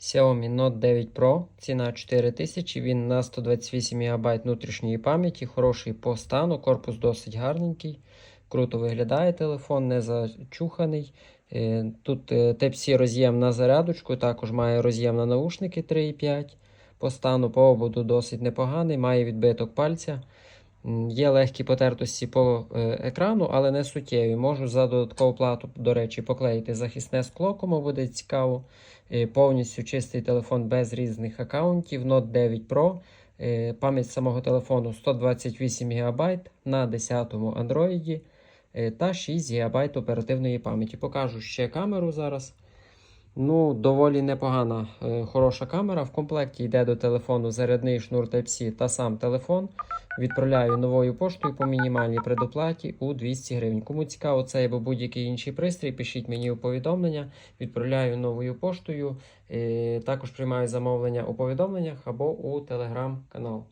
Xiaomi Note 9 Pro, ціна 4000, він на 128 ГБ внутрішньої пам'яті, хороший по стану, корпус досить гарненький. Круто виглядає телефон, не зачуханий. Е, Тут е, Type-C роз'єм на зарядочку, також має роз'єм на наушники 3,5. По стану по ободу досить непоганий, має відбиток пальця. Є легкі потертості по е, екрану, але не суттєві. Можу за додаткову плату, до речі, поклеїти захисне скло, кому буде цікаво. Е, Повністю чистий телефон без різних аккаунтів. Note 9 Pro. Е, Пам'ять самого телефону 128 ГБ на 10-му Android та 6 ГБ оперативної пам'яті. Покажу ще камеру зараз. Ну, доволі непогана, хороша камера. В комплекті йде до телефону зарядний шнур Type-C та сам телефон. Відправляю новою поштою по мінімальній предоплаті у 200 гривень. Кому цікаво це або будь-який інший пристрій, пишіть мені у повідомлення. Відправляю новою поштою. Е, Також приймаю замовлення у повідомленнях або у телеграм-канал.